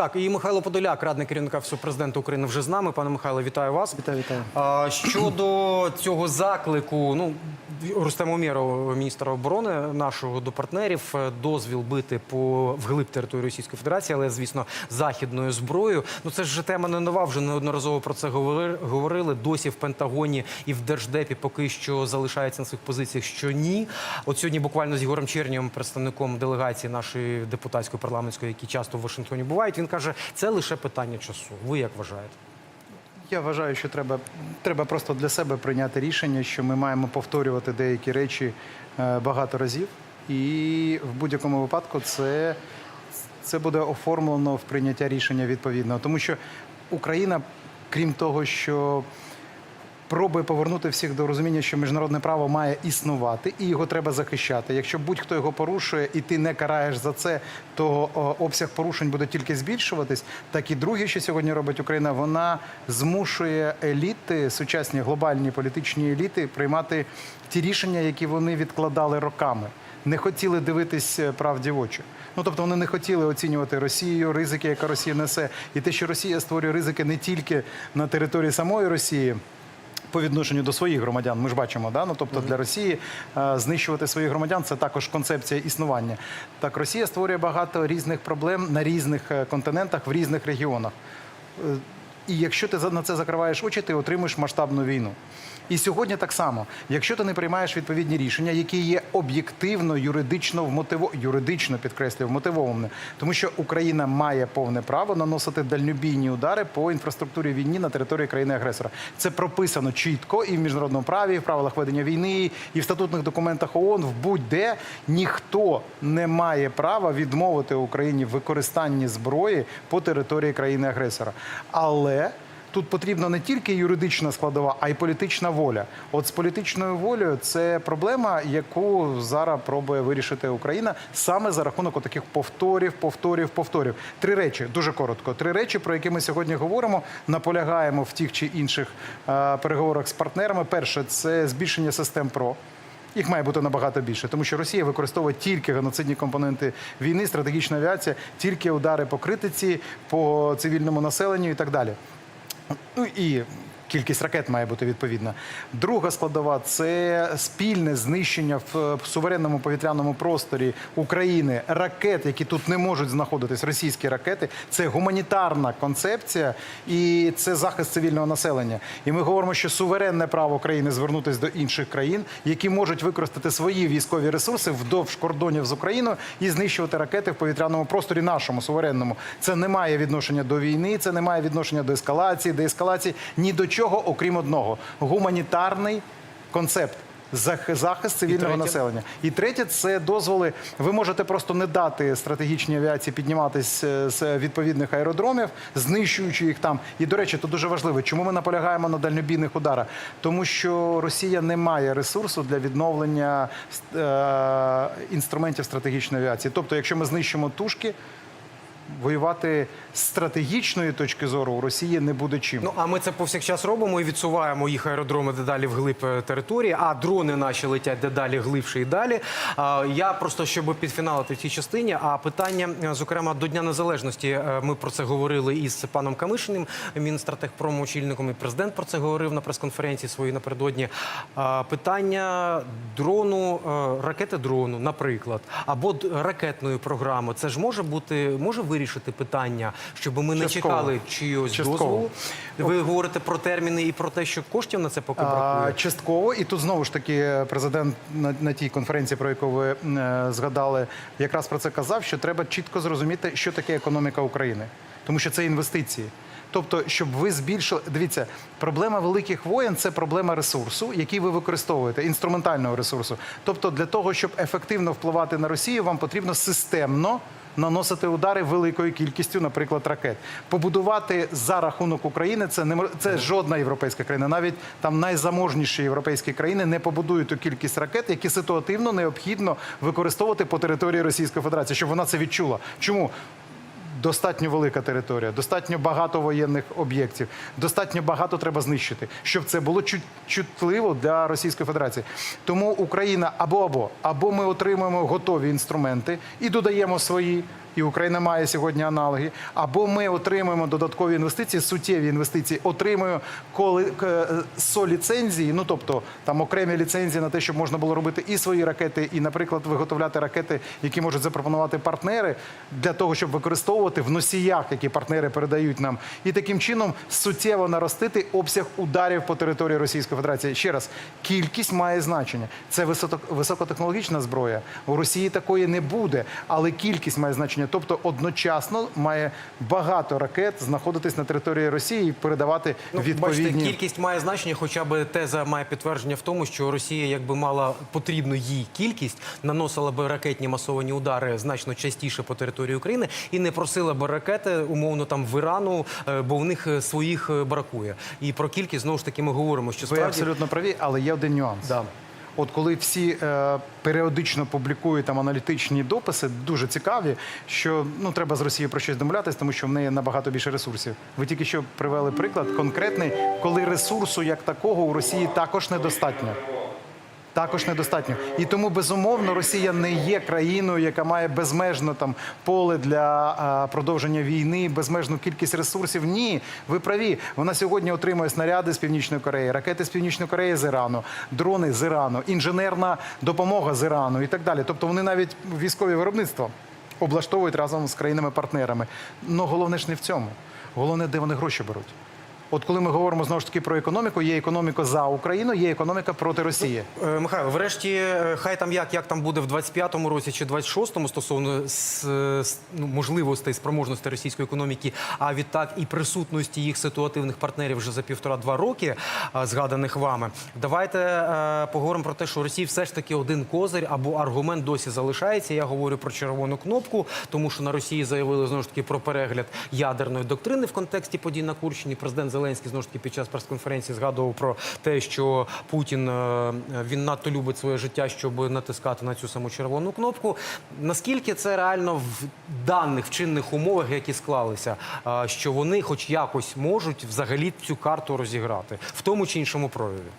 Так, і Михайло Подоляк, радник керівника Офісу президента України, вже з нами. Пане Михайло, вітаю вас. Вітаю, вітаю. А, щодо цього заклику, ну Рустем Умєров, міністр оборони нашого до партнерів, е, дозвіл бити по вглиб території Російської Федерації, але звісно західною зброєю. Ну це ж тема не нова. Вже неодноразово про це говори- говорили. Досі в Пентагоні і в Держдепі поки що залишається на своїх позиціях, що ні. От сьогодні буквально з Ігорем Чернієм, представником делегації нашої депутатської парламентської, які часто в Вашингтоні бувають, він каже, це лише питання часу. Ви як вважаєте? Я вважаю, що треба, треба просто для себе прийняти рішення, що ми маємо повторювати деякі речі е, багато разів. І в будь-якому випадку це, це буде оформлено в прийняття рішення відповідного. Тому що Україна, крім того, що пробує повернути всіх до розуміння, що міжнародне право має існувати і його треба захищати. Якщо будь-хто його порушує, і ти не караєш за це, то обсяг порушень буде тільки збільшуватись. Так і друге, що сьогодні робить Україна, вона змушує еліти, сучасні глобальні політичні еліти, приймати ті рішення, які вони відкладали роками. Не хотіли дивитись е, правді в очі. Ну тобто вони не хотіли оцінювати Росію, ризики, яка Росія несе, і те, що Росія створює ризики не тільки на території самої Росії по відношенню до своїх громадян. Ми ж бачимо, да? ну, тобто для Росії е, знищувати своїх громадян це також концепція існування. Так, Росія створює багато різних проблем на різних е, континентах, в різних регіонах. Е, І якщо ти на це закриваєш очі, ти отримуєш масштабну війну. І сьогодні так само, якщо ти не приймаєш відповідні рішення, які є об'єктивно, юридично вмотиво... юридично підкреслюю, вмотивовані, тому що Україна має повне право наносити дальнобійні удари по інфраструктурі війни на території країни-агресора. Це прописано чітко і в міжнародному праві, і в правилах ведення війни, і в статутних документах ООН, в будь-де ніхто не має права відмовити Україні в використанні зброї по території країни-агресора. Але Тут потрібна не тільки юридична складова, а й політична воля. От з політичною волею це проблема, яку зараз пробує вирішити Україна саме за рахунок таких повторів, повторів, повторів. Три речі дуже коротко. Три речі, про які ми сьогодні говоримо, наполягаємо в тих чи інших е, переговорах з партнерами. Перше це збільшення систем ПРО. Їх має бути набагато більше, тому що Росія використовує тільки геноцидні компоненти війни, стратегічна авіація, тільки удари по критиці, по цивільному населенню і так далі. Ну і кількість ракет має бути відповідна. Друга складова це спільне знищення в суверенному повітряному просторі України ракет, які тут не можуть знаходитись, російські ракети. Це гуманітарна концепція і це захист цивільного населення. І ми говоримо, що суверенне право країни звернутися до інших країн, які можуть використати свої військові ресурси вдовж кордонів з Україною і знищувати ракети в повітряному просторі нашому суверенному. Це не має відношення до війни, це не має відношення до ескалації, деескалації, ні до чого, окрім одного гуманітарний концепт. зах- Захист цивільного третє? населення. І третє це дозволи. Ви можете просто не дати стратегічній авіації підніматись е, з відповідних аеродромів, знищуючи їх там. І до речі, то дуже важливо. Чому ми наполягаємо на дальнобійних ударах? Тому що Росія не має ресурсу для відновлення е, інструментів стратегічної авіації. Тобто, якщо ми знищимо тушки. Воювати з стратегічної точки зору у Росії не буде чим. Ну а ми це повсякчас робимо і відсуваємо їх аеродроми дедалі вглиб е, території, а дрони наші летять дедалі глибше і далі. Я просто щоб підфіналити в цій частині. А питання, е, зокрема, до Дня Незалежності, е, ми про це говорили із паном Камишиним, мінстратегпрому очільником, і президент про це говорив на прес-конференції своїй напередодні. Питання дрону, ракети дрону, наприклад, або ракетної програми. Це ж може бути, може вирішити питання, щоб ми не Частково. чекали чийось Частково. дозволу. Ви говорите про терміни і про те, що коштів на це поки бракує. частково, і тут знову ж таки президент на, на тій конференції, про яку ви е, згадали, якраз про це казав, що треба чітко зрозуміти, що таке економіка України, тому що це інвестиції. Тобто, щоб ви збільшили, дивіться, проблема великих воєн це проблема ресурсу, який ви використовуєте, інструментального ресурсу. Тобто, для того, щоб ефективно впливати на Росію, вам потрібно системно наносити удари великою кількістю, наприклад, ракет. Побудувати за рахунок України це не це жодна європейська країна. Навіть там найзаможніші європейські країни не побудують ту кількість ракет, які ситуативно необхідно використовувати по території Російської Федерації, щоб вона це відчула. Чому? Достатньо велика територія, достатньо багато воєнних об'єктів, достатньо багато треба знищити, щоб це було чут- чутливо для Російської Федерації. Тому Україна або або або ми отримуємо готові інструменти і додаємо свої. І Україна має сьогодні аналоги, або ми отримуємо додаткові інвестиції, суттєві інвестиції, отримуємо коли е, соліцензії, ну тобто там окремі ліцензії на те, щоб можна було робити і свої ракети, і, наприклад, виготовляти ракети, які можуть запропонувати партнери для того, щоб використовувати в носіях, які партнери передають нам, і таким чином суттєво наростити обсяг ударів по території Російської Федерації. Ще раз, кількість має значення. Це високо- високотехнологічна зброя. У Росії такої не буде, але кількість має значення. Тобто одночасно має багато ракет знаходитись на території Росії і передавати Ну, відповідні. Бачите, кількість має значення, хоча б теза має підтвердження в тому, що Росія, якби мала потрібну їй кількість, наносила би ракетні масовані удари значно частіше по території України і не просила би ракети, умовно там в Ірану, е, бо в них е, своїх е, бракує. І про кількість знову ж таки ми говоримо, що Ви абсолютно праві, але є один нюанс. Да. От коли всі е, періодично публікують там аналітичні дописи, дуже цікаві, що ну треба з Росією про щось домовлятись, тому що в неї набагато більше ресурсів. Ви тільки що привели приклад конкретний, коли ресурсу як такого у Росії також недостатньо. Також недостатньо. І тому, безумовно, Росія не є країною, яка має безмежно там поле для продовження війни, безмежну кількість ресурсів. Ні, ви праві. Вона сьогодні отримує снаряди з Північної Кореї, ракети з Північної Кореї з Ірану, дрони з Ірану, інженерна допомога з Ірану і так далі. Тобто вони навіть військові виробництва облаштовують разом з країнами-партнерами. Ну головне ж не в цьому. Головне, де вони гроші беруть. От коли ми говоримо знову ж таки про економіку, є економіка за Україну, є економіка проти Росії. Е, Михайло, врешті, е, хай там як, як там буде в 25-му році чи 26-му стосовно с- ну, можливостей, спроможностей російської економіки, а відтак і присутності їх ситуативних партнерів вже за півтора-два роки, згаданих вами. Давайте е, поговоримо про те, що Росії все ж таки один козир або аргумент досі залишається. Я говорю про червону кнопку, тому що на Росії заявили знову ж таки про перегляд ядерної доктрини в контексті подій на Курщині. Президент Зеленський знову ж таки під час прес-конференції згадував про те, що Путін е, він надто любить своє життя, щоб натискати на цю саму червону кнопку. Наскільки це реально в даних в чинних умовах, які склалися, е, що вони, хоч якось, можуть взагалі цю карту розіграти в тому чи іншому прояві?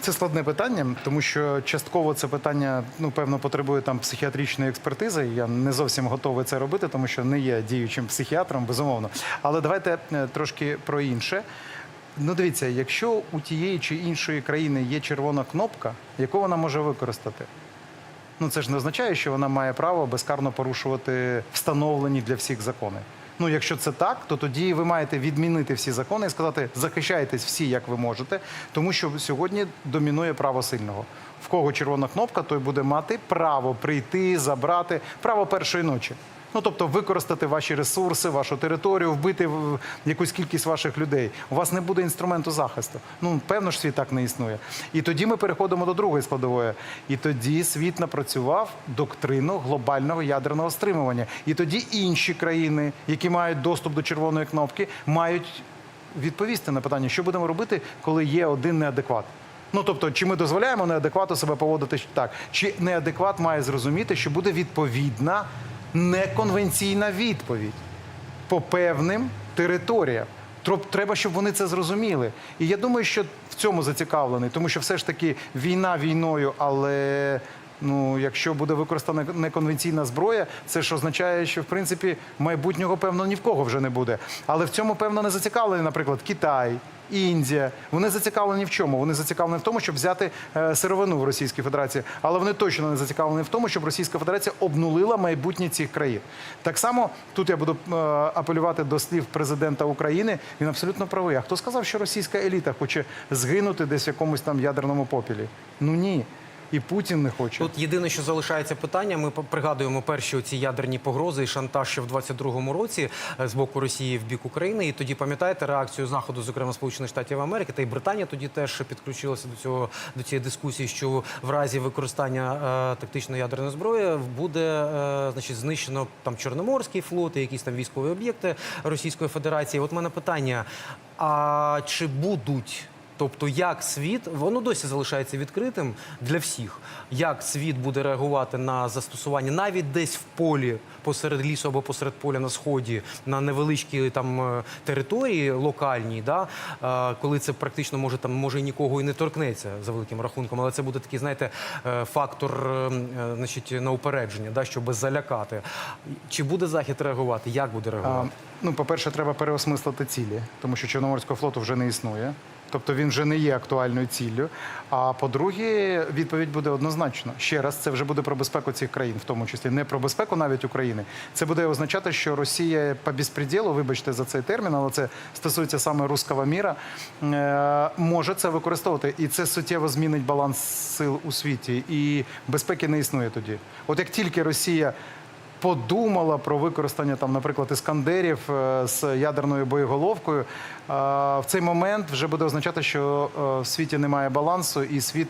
Це складне питання, тому що частково це питання, ну певно, потребує там психіатричної експертизи. Я не зовсім готовий це робити, тому що не є діючим психіатром, безумовно. Але давайте е, трошки про інше. Ну, дивіться, якщо у тієї чи іншої країни є червона кнопка, яку вона може використати? Ну це ж не означає, що вона має право безкарно порушувати встановлені для всіх закони. Ну, якщо це так, то тоді ви маєте відмінити всі закони і сказати, захищайтесь всі, як ви можете, тому що сьогодні домінує право сильного. В кого червона кнопка, той буде мати право прийти, забрати право першої ночі. Ну, тобто використати ваші ресурси, вашу територію, вбити якусь кількість ваших людей. У вас не буде інструменту захисту. Ну, певно ж, світ так не існує. І тоді ми переходимо до другої складової. І тоді світ напрацював доктрину глобального ядерного стримування. І тоді інші країни, які мають доступ до червоної кнопки, мають відповісти на питання, що будемо робити, коли є один неадекват. Ну тобто, чи ми дозволяємо неадеквату себе поводити так, чи неадекват має зрозуміти, що буде відповідна неконвенційна відповідь по певним територіям. Треба, щоб вони це зрозуміли. І я думаю, що в цьому зацікавлений, тому що все ж таки війна війною, але ну, якщо буде використана неконвенційна зброя, це ж означає, що в принципі майбутнього певно ні в кого вже не буде. Але в цьому певно не зацікавлений, наприклад, Китай. Індія, вони зацікавлені в чому? Вони зацікавлені в тому, щоб взяти е, сировину в Російській Федерації, але вони точно не зацікавлені в тому, щоб Російська Федерація обнулила майбутнє цих країн. Так само тут я буду е, апелювати до слів президента України. Він абсолютно правий. А хто сказав, що російська еліта хоче згинути десь в якомусь там ядерному попілі? Ну ні. І Путін не хоче. Тут єдине, що залишається питання. Ми пригадуємо перші ці ядерні погрози і шантаж ще в 22-му році е, з боку Росії в бік України. І тоді пам'ятаєте реакцію заходу, зокрема Сполучених Штатів Америки, та й Британія тоді теж підключилася до цього до цієї дискусії, що в разі використання е, тактичної ядерної зброї буде е, значить знищено там Чорноморський флот і якісь там військові об'єкти Російської Федерації. От мене питання: а чи будуть Тобто, як світ, воно досі залишається відкритим для всіх. Як світ буде реагувати на застосування навіть десь в полі посеред лісу або посеред поля на сході на невеличкі там е, території локальні, да, е, коли це практично може там може нікого і не торкнеться за великим рахунком, але це буде такий, знаєте, е, фактор е, е, значить, на упередження, да, щоб залякати. Чи буде захід реагувати? Як буде А, реагувати? ну, по-перше, треба переосмислити цілі, тому що Чорноморського флоту вже не існує. Тобто він вже не є актуальною ціллю. А по-друге, відповідь буде однозначно. Ще раз, це вже буде про безпеку цих країн, в тому числі не про безпеку навіть України. Це буде означати, що Росія по безпреділу, вибачте за цей термін, але це стосується саме руского міра, е, може це використовувати. І це суттєво змінить баланс сил у світі. І безпеки не існує тоді. От як тільки Росія подумала про використання там, наприклад, іскандерів е, з ядерною боєголовкою, е, в цей момент вже буде означати, що е, в світі немає балансу, і світ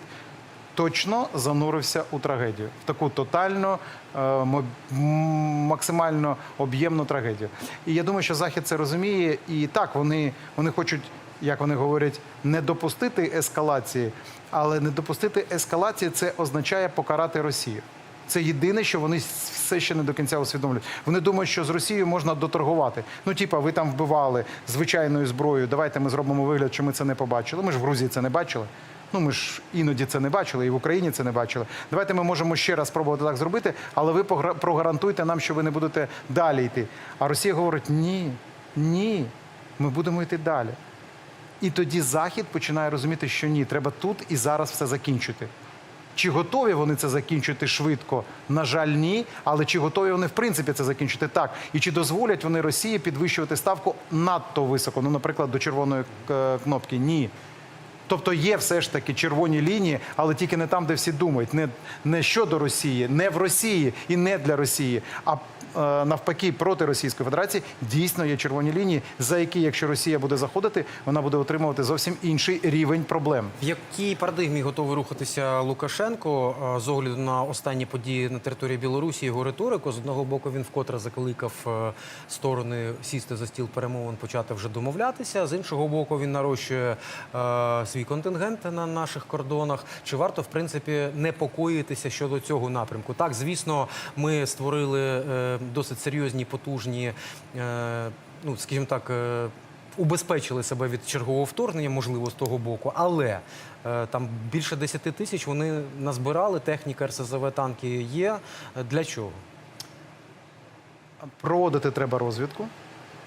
точно занурився у трагедію, в таку тотальну, максимально об'ємну трагедію. І я думаю, що Захід це розуміє, і так вони, вони хочуть. Як вони говорять, не допустити ескалації, але не допустити ескалації це означає покарати Росію. Це єдине, що вони все ще не до кінця усвідомлюють. Вони думають, що з Росією можна доторгувати. Ну, типа, ви там вбивали звичайною зброєю. Давайте ми зробимо вигляд, що ми це не побачили. Ми ж в Грузії це не бачили. Ну, ми ж іноді це не бачили, і в Україні це не бачили. Давайте ми можемо ще раз спробувати так зробити, але ви прогарантуйте нам, що ви не будете далі йти. А Росія говорить: ні, ні, ми будемо йти далі. І тоді Захід починає розуміти, що ні, треба тут і зараз все закінчити. Чи готові вони це закінчити швидко? На жаль, ні. Але чи готові вони в принципі це закінчити так? І чи дозволять вони Росії підвищувати ставку надто високо? Ну, наприклад, до червоної е, кнопки? Ні. Тобто є все ж таки червоні лінії, але тільки не там, де всі думають. Не, не щодо Росії, не в Росії і не для Росії, а е, навпаки проти Російської Федерації дійсно є червоні лінії, за які, якщо Росія буде заходити, вона буде отримувати зовсім інший рівень проблем. В якій парадигмі готовий рухатися Лукашенко е, з огляду на останні події на території Білорусі його риторику? З одного боку, він вкотре закликав е, сторони сісти за стіл перемовин, почати вже домовлятися. З іншого боку, він нарощує е, свій контингент на наших кордонах. Чи варто в принципі непокоїтися щодо цього напрямку? Так, звісно, ми створили е, досить серйозні, потужні, е, ну скажімо так. е, убезпечили себе від чергового вторгнення, можливо, з того боку, але е, там більше 10 тисяч вони назбирали, техніка РСЗВ танки є. Для чого? Проводити треба розвідку,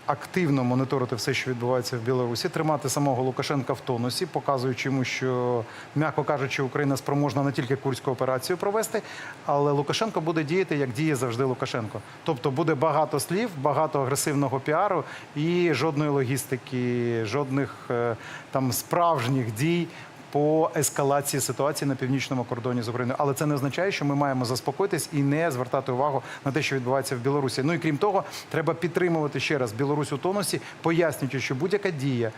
активно моніторити все, що відбувається в Білорусі, тримати самого Лукашенка в тонусі, показуючи йому, що, м'яко кажучи, Україна спроможна не тільки курську операцію провести, але Лукашенко буде діяти, як діє завжди Лукашенко. Тобто буде багато слів, багато агресивного піару і жодної логістики, жодних е, там справжніх дій по ескалації ситуації на північному кордоні з Україною. Але це не означає, що ми маємо заспокоїтись і не звертати увагу на те, що відбувається в Білорусі. Ну і крім того, треба підтримувати ще раз Білорусь у тонусі, пояснюючи, що будь-яка дія.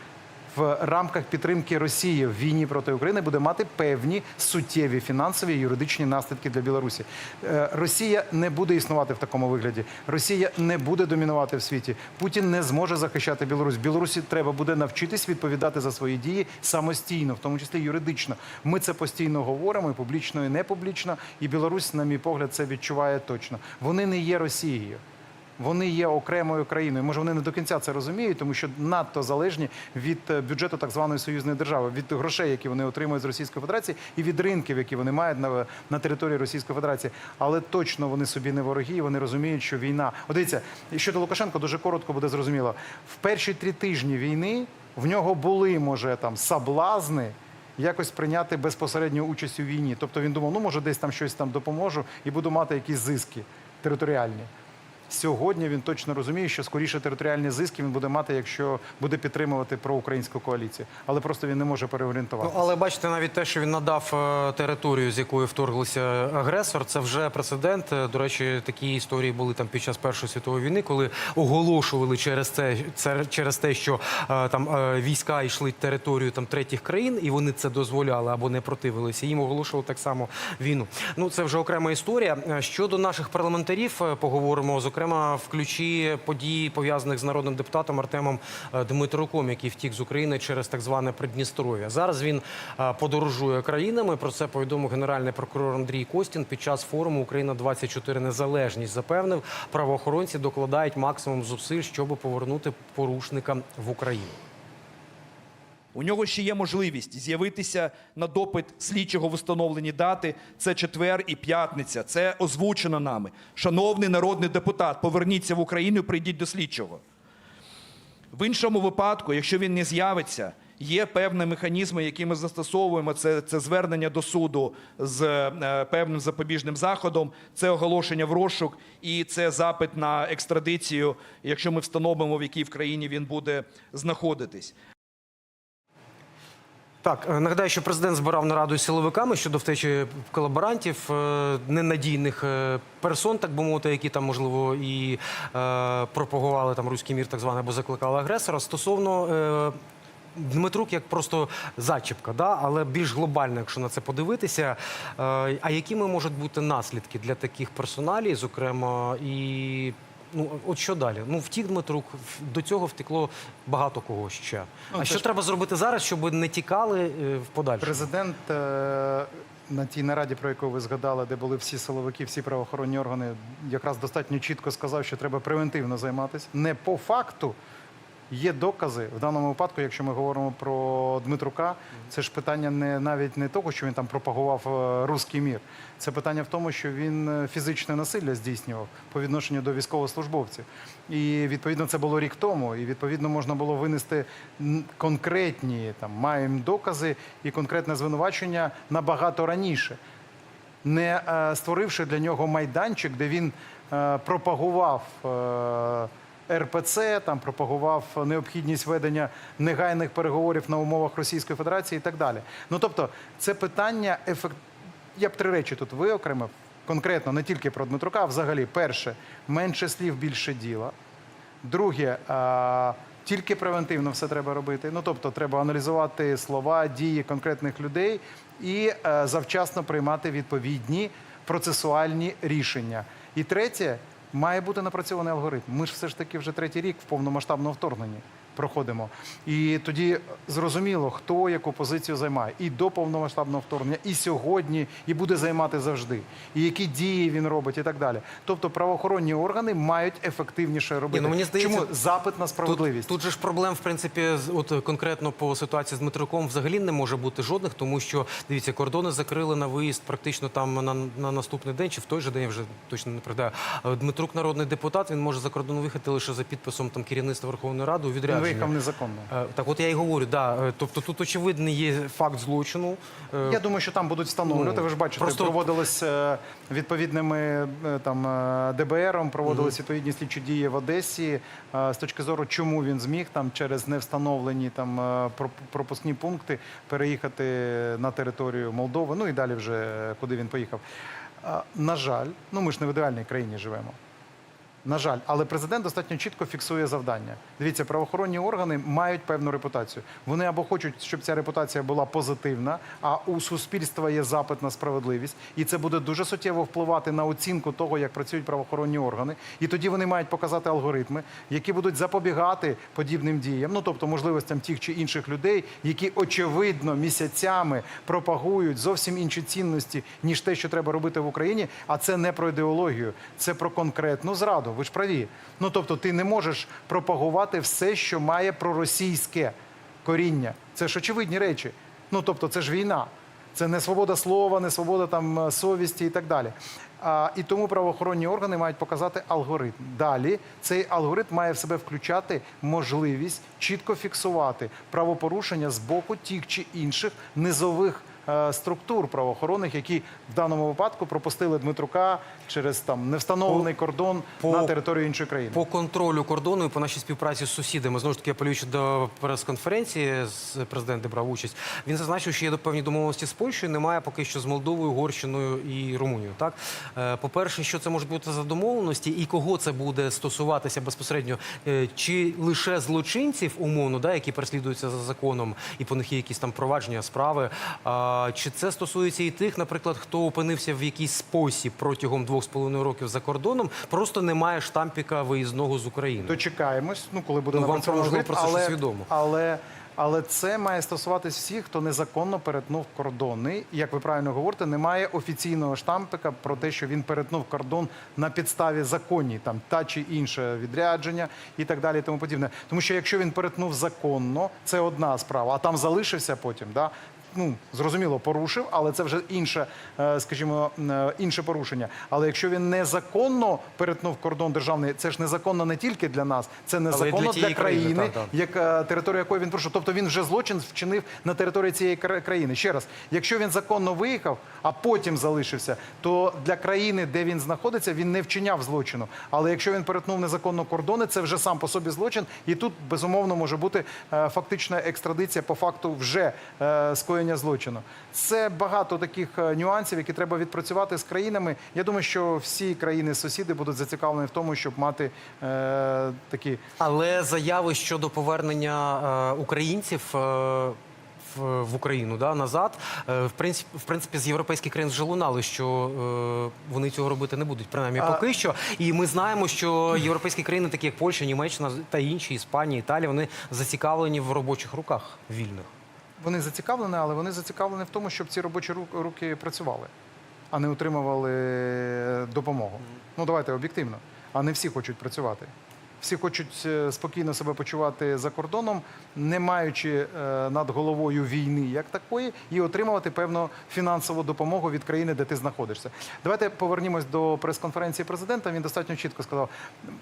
В рамках підтримки Росії в війні проти України буде мати певні суттєві фінансові і юридичні наслідки для Білорусі. Е, Росія не буде існувати в такому вигляді. Росія не буде домінувати в світі. Путін не зможе захищати Білорусь. Білорусі треба буде навчитись відповідати за свої дії самостійно, в тому числі юридично. Ми це постійно говоримо і публічно, і не публічно. І Білорусь, на мій погляд, це відчуває точно. Вони не є Росією. Вони є окремою країною. Може, вони не до кінця це розуміють, тому що надто залежні від е, бюджету так званої союзної держави, від грошей, які вони отримують з Російської Федерації, і від ринків, які вони мають на, на території Російської Федерації. Але точно вони собі не вороги, і вони розуміють, що війна. От дивіться, щодо Лукашенка дуже коротко буде зрозуміло. В перші три тижні війни в нього були, може, там соблазни. Якось прийняти безпосередню участь у війні. Тобто він думав, ну може десь там щось там допоможу і буду мати якісь зиски територіальні. Сьогодні він точно розуміє, що скоріше територіальні зиски він буде мати, якщо буде підтримувати проукраїнську коаліцію. Але просто він не може Ну, переорієнтуватися. але бачите, навіть те, що він надав е, територію, з якої вторглися агресор, це вже прецедент. Е, До речі, такі історії були там під час Першої світової війни, коли оголошували через це, через те, що е, там війська йшли територію там третіх країн, і вони це дозволяли або не противилися. Їм оголошували так само війну. Ну це вже окрема історія. Щодо наших парламентарів, поговоримо зокрема зокрема в ключі подій пов'язаних з народним депутатом Артемом е, Дмитруком, який втік з України через так зване Придністров'я. Зараз він е, подорожує країнами. Про це повідомив генеральний прокурор Андрій Костін під час форуму Україна 24 незалежність. Запевнив, правоохоронці докладають максимум зусиль, щоб повернути порушника в Україну. У нього ще є можливість з'явитися на допит слідчого в установлені дати. Це четвер і п'ятниця. Це озвучено нами. Шановний народний депутат, поверніться в Україну, і прийдіть до слідчого. В іншому випадку, якщо він не з'явиться, є певні механізми, які ми застосовуємо. Це, це звернення до суду з е, певним запобіжним заходом, це оголошення в розшук і це запит на екстрадицію, якщо ми встановимо, в якій в країні він буде знаходитись. Так, е, нагадаю, що президент збирав нараду із силовиками щодо втечі колаборантів, е, ненадійних е, персон, так би мовити, які там можливо і пропагували там руський мір, так званий, або закликали агресора. Стосовно Дмитрук як просто зачіпка, да? але більш глобально, якщо на це подивитися. А якими можуть бути наслідки для таких персоналій, зокрема, і ну от що далі? Ну втік Дмитрук, до цього втекло багато кого ще. Ну, а що ж- треба зробити зараз, щоб не тікали е, в подальшому? Президент е, на тій нараді, про яку ви згадали, де були всі силовики, всі правоохоронні органи, якраз достатньо чітко сказав, що треба превентивно займатися. Не по факту. Є докази в даному випадку, якщо ми говоримо про Дмитрука, це ж питання не навіть не того, що він там пропагував е, руський мір. Це питання в тому, що він е, фізичне насилля здійснював по відношенню до військовослужбовців. І відповідно це було рік тому. І відповідно можна було винести конкретні там маємо докази і конкретне звинувачення набагато раніше не е, створивши для нього майданчик, де він пропагував РПЦ, там пропагував необхідність ведення негайних переговорів на умовах Російської Федерації і так далі. Ну тобто, це питання ефект. Я б три речі тут виокремив конкретно не тільки про Дмитрука, а взагалі, перше, менше слів, більше діла. Друге, а, тільки превентивно все треба робити. Ну тобто, треба аналізувати слова, дії конкретних людей і е, завчасно приймати відповідні процесуальні рішення. І третє, має бути напрацьований алгоритм. Ми ж все ж таки вже третій рік в повномасштабному вторгненні проходимо. І тоді зрозуміло, хто яку позицію займає і до повномасштабного вторгнення, і сьогодні, і буде займати завжди, і які дії він робить, і так далі. Тобто правоохоронні органи мають ефективніше робити. ну, мені здається, Чому запит на справедливість? Тут, тут же ж проблем, в принципі, от конкретно по ситуації з Дмитруком взагалі не може бути жодних, тому що дивіться, кордони закрили на виїзд практично там на, на наступний день, чи в той же день я вже точно не пригадаю. Дмитрук народний депутат. Він може за кордон виїхати лише за підписом там керівництва Верховної Ради у відрядження. Виїхав незаконно. Е, Так, от я і говорю, да. е, Тобто тут очевидний є факт злочину. Е, Я думаю, що там будуть встановлювати. Ну, Ви ж бачите, просто- проводились відповідними там ДБРом, проводились відповідні слідчі дії в Одесі з точки зору, чому він зміг там через невстановлені там пропускні пункти переїхати на територію Молдови. Ну і далі вже куди він поїхав. На жаль, ну ми ж не в ідеальній країні живемо. На жаль, але президент достатньо чітко фіксує завдання. Дивіться, правоохоронні органи мають певну репутацію. Вони або хочуть, щоб ця репутація була позитивна, а у суспільства є запит на справедливість, і це буде дуже суттєво впливати на оцінку того, як працюють правоохоронні органи. І тоді вони мають показати алгоритми, які будуть запобігати подібним діям, ну тобто можливостям тих чи інших людей, які очевидно місяцями пропагують зовсім інші цінності, ніж те, що треба робити в Україні. А це не про ідеологію, це про конкретну зраду. Ви ж праві. Ну тобто, ти не можеш пропагувати все, що має проросійське коріння. Це ж очевидні речі. Ну тобто, це ж війна. Це не свобода слова, не свобода там е, совісті і так далі. А, і тому правоохоронні органи мають показати алгоритм. Далі цей алгоритм має в себе включати можливість чітко фіксувати правопорушення з боку тих чи інших низових структур правоохоронних, які в даному випадку пропустили Дмитрука через там невстановлений кордон по- на територію іншої країни. По контролю кордону і по нашій співпраці з сусідами, знову ж таки, апелюючи до прес-конференції, з президент брав участь. Він зазначив, що є до певні домовленості з Польщею, немає поки що з Молдовою, Угорщиною і Румунією. Так, Е, по-перше, що це може бути за домовленості, і кого це буде стосуватися безпосередньо, Е, чи лише злочинців, умовно, да, які переслідуються за законом, і по них є якісь там провадження, справи. Чи це стосується і тих, наприклад, хто опинився в якийсь спосіб протягом двох з половиною років за кордоном, просто немає штампіка виїзного з України. Дочекаємось, ну коли буде Ну, вам напрацьований можливо, про це але, щось відомо. Але, але це має стосуватись всіх, хто незаконно перетнув кордони. І, як ви правильно говорите, немає офіційного штампика про те, що він перетнув кордон на підставі законні, там та чи інше відрядження і так далі, і тому подібне. Тому що якщо він перетнув законно, це одна справа, а там залишився потім, да. Ну, зрозуміло, порушив, але це вже інше, е, скажімо, е, інше порушення. Але якщо він незаконно перетнув кордон державний, це ж незаконно не тільки для нас, це незаконно для, тієї країни, так, так. як е, територія якої він пройшов. Тобто він вже злочин вчинив на території цієї країни. Ще раз, якщо він законно виїхав, а потім залишився, то для країни, де він знаходиться, він не вчиняв злочину. Але якщо він перетнув незаконно кордони, це вже сам по собі злочин, і тут безумовно може бути фактична екстрадиція по факту вже е, скоєння злочину. Це багато таких е, нюансів, які треба відпрацювати з країнами. Я думаю, що всі країни-сусіди будуть зацікавлені в тому, щоб мати е, такі Але заяви щодо повернення е, українців. е, в- Україну да назад е, в принципі, в принципі з європейських країн вже лунали, що е, вони цього робити не будуть, принаймні А- поки що. І ми знаємо, що європейські країни, такі як Польща, Німеччина та інші, Іспанія, Італія, вони зацікавлені в робочих руках вільних. Вони зацікавлені, але вони зацікавлені в тому, щоб ці робочі ру- руки працювали, а не отримували допомогу. Ну давайте об'єктивно. А не всі хочуть працювати. Всі хочуть е, спокійно себе почувати за кордоном, не маючи е, над головою війни як такої, і отримувати певну фінансову допомогу від країни, де ти знаходишся. Давайте повернімось до прес-конференції президента. Він достатньо чітко сказав: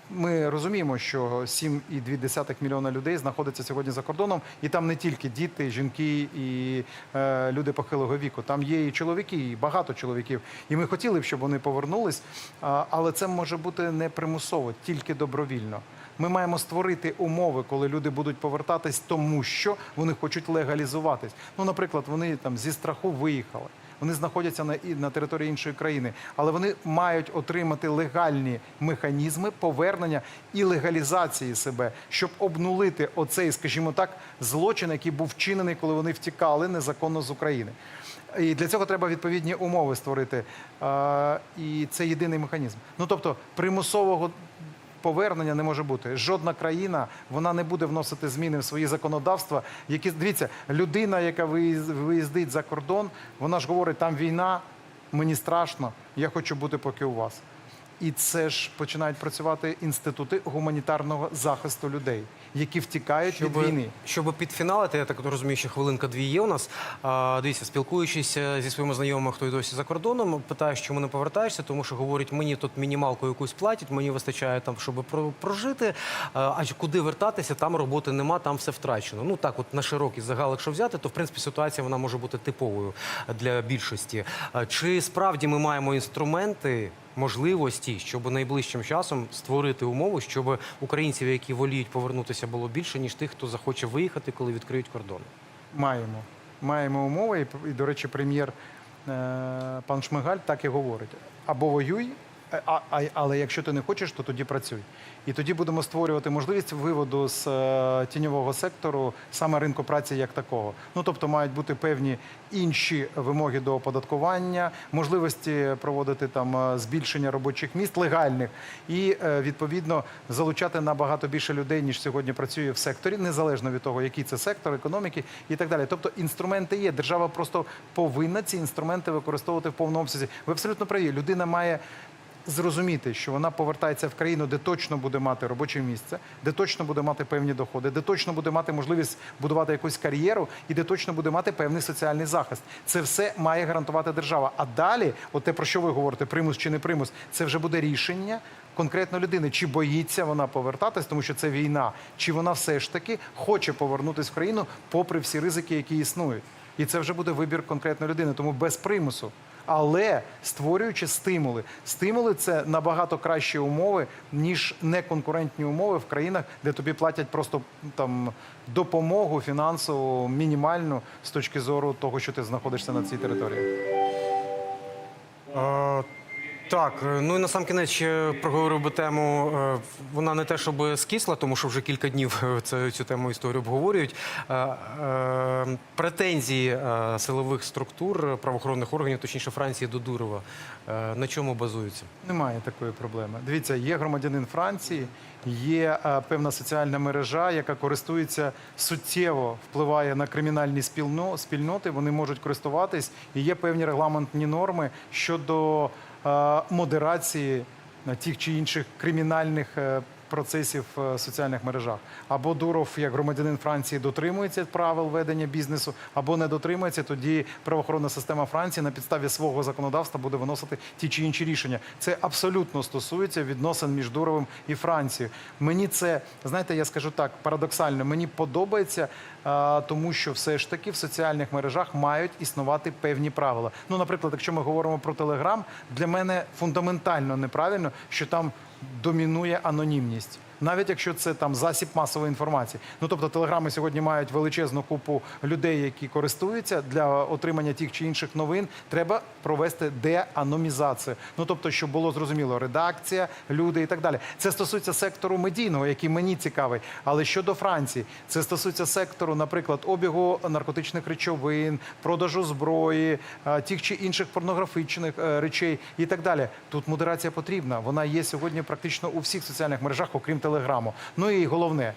ми розуміємо, що 7,2 мільйона людей знаходиться сьогодні за кордоном, і там не тільки діти, жінки і е, люди похилого віку. Там є і чоловіки, і багато чоловіків. І ми хотіли б, щоб вони повернулись, але це може бути не примусово, тільки добровільно. Ми маємо створити умови, коли люди будуть повертатись, тому що вони хочуть легалізуватись. Ну, наприклад, вони там зі страху виїхали. Вони знаходяться на, на території іншої країни, але вони мають отримати легальні механізми повернення і легалізації себе, щоб обнулити оцей, скажімо так, злочин, який був вчинений, коли вони втікали незаконно з України. І для цього треба відповідні умови створити. І це єдиний механізм. Ну тобто примусового повернення не може бути. Жодна країна вона не буде вносити зміни в свої законодавства. Які дивіться, людина, яка виїз- виїздить за кордон, вона ж говорить, там війна, мені страшно, я хочу бути поки у вас. І це ж починають працювати інститути гуманітарного захисту людей, які втікають від війни. Щоб підфіналити, я так розумію, що хвилинка дві є у нас. А, дивіться, спілкуючись е, зі своїми знайомими, хто й досі за кордоном, питаю, чому не повертаєшся, тому що говорять, мені тут мінімалку якусь платять, мені вистачає там, щоб про- прожити. А а куди вертатися, там роботи нема, там все втрачено. Ну так, от на широкий загал, якщо взяти, то в принципі ситуація вона може бути типовою для більшості. Чи справді ми маємо інструменти? Можливості, щоб найближчим часом створити умови, щоб українців, які воліють повернутися, було більше ніж тих, хто захоче виїхати, коли відкриють кордони. Маємо. Маємо умови, і, до речі, прем'єр е, пан Шмигаль так і говорить: або воюй, а, а, але якщо ти не хочеш, то тоді працюй. І тоді будемо створювати можливість виводу з е, тіньового сектору саме ринку праці як такого. Ну тобто мають бути певні інші вимоги до оподаткування, можливості проводити там е, збільшення робочих місць легальних і е, відповідно залучати набагато більше людей, ніж сьогодні працює в секторі, незалежно від того, який це сектор економіки і так далі. Тобто інструменти є. Держава просто повинна ці інструменти використовувати в повному обсязі. Ви абсолютно праві. Людина має. Зрозуміти, що вона повертається в країну, де точно буде мати робоче місце, де точно буде мати певні доходи, де точно буде мати можливість будувати якусь кар'єру і де точно буде мати певний соціальний захист. Це все має гарантувати держава. А далі, от те про що ви говорите, примус чи не примус, це вже буде рішення конкретно людини, чи боїться вона повертатись, тому що це війна, чи вона все ж таки хоче повернутися в країну, попри всі ризики, які існують. І це вже буде вибір конкретної людини, тому без примусу. Але створюючи стимули, стимули це набагато кращі умови, ніж неконкурентні умови в країнах, де тобі платять просто там допомогу фінансову мінімальну з точки зору того, що ти знаходишся на цій території. Так, е, ну і на сам кінець проговорив би тему. е, Вона не те, щоб скисла, тому що вже кілька днів е, це, цю тему історію обговорюють. Претензії силових структур правоохоронних органів, точніше Франції до Дурова. На чому базуються? Немає такої проблеми. Дивіться, є громадянин Франції, є певна соціальна мережа, яка користується суттєво впливає на кримінальні спільно, спільноти. Вони можуть користуватись, і є певні регламентні норми щодо модерації на тих чи інших кримінальних. Процесів е, в соціальних мережах або Дуров, як громадянин Франції, дотримується правил ведення бізнесу, або не дотримується. Тоді правоохоронна система Франції на підставі свого законодавства буде виносити ті чи інші рішення. Це абсолютно стосується відносин між Дуровим і Францією. Мені це знаєте, я скажу так парадоксально. Мені подобається, тому що все ж таки в соціальних мережах мають існувати певні правила. Ну, наприклад, якщо ми говоримо про Телеграм, для мене фундаментально неправильно, що там домінує анонімність. Навіть якщо це там засіб масової інформації. Ну тобто телеграми сьогодні мають величезну купу людей, які користуються для отримання тих чи інших новин. Треба провести деаномізацію. Ну тобто, щоб було зрозуміло, редакція, люди і так далі. Це стосується сектору медійного, який мені цікавий. Але щодо Франції, це стосується сектору, наприклад, обігу наркотичних речовин, продажу зброї, е, тих чи інших порнографічних е, речей і так далі. Тут модерація потрібна. Вона є сьогодні практично у всіх соціальних мережах, окрім телеграму. Ну і головне.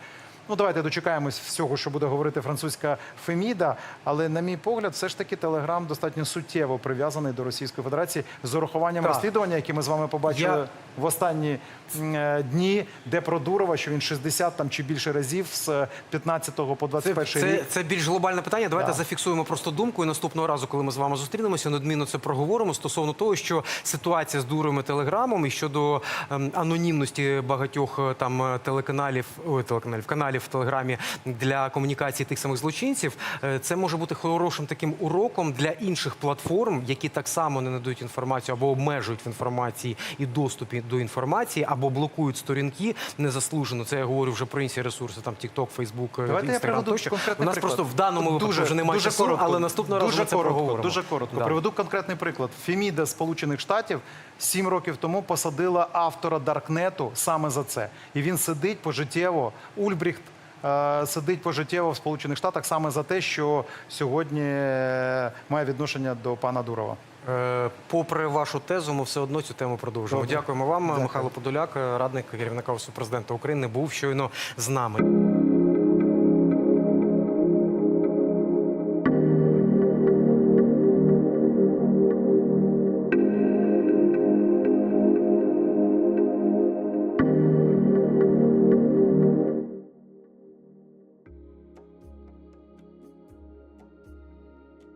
Ну, давайте дочекаємось всього, що буде говорити французька Феміда. Але, на мій погляд, все ж таки Телеграм достатньо суттєво прив'язаний до Російської Федерації з урахуванням Так. розслідування, яке ми з вами побачили Я- в останні е, дні, де про Дурова, що він 60 там чи більше разів з 15 по 21 Це, рік. це, це більш глобальне питання. Давайте Да. зафіксуємо просто думку. І наступного разу, коли ми з вами зустрінемося, неодмінно це проговоримо стосовно того, що ситуація з дурами телеграмом і щодо ем, анонімності багатьох е, там е, телеканалів, ой, телеканалів каналів в телеграмі для комунікації тих самих злочинців. е, Це може бути хорошим таким уроком для інших платформ, які так само не надають інформацію або обмежують в інформації і доступі до інформації, або блокують сторінки незаслужено. Це я говорю вже про інші ресурси, там TikTok, Facebook, Давайте Instagram тощо. У нас приклад. просто в даному випадку вже немає дуже часу, коротко, але наступного разу дуже ми це коротко, проговоримо. Дуже коротко. Да. Приведу конкретний приклад. Феміда Сполучених Штатів сім років тому посадила автора Даркнету саме за це. І він сидить пожиттєво. Ульбріхт е, сидить пожиттєво в Сполучених Штатах саме за те, що сьогодні е, має відношення до пана Дурова. Е, Попри вашу тезу, ми все одно цю тему продовжимо. Добре. Дякуємо вам. Дякую. Михайло Подоляк, радник керівника Офісу президента України, був щойно з нами.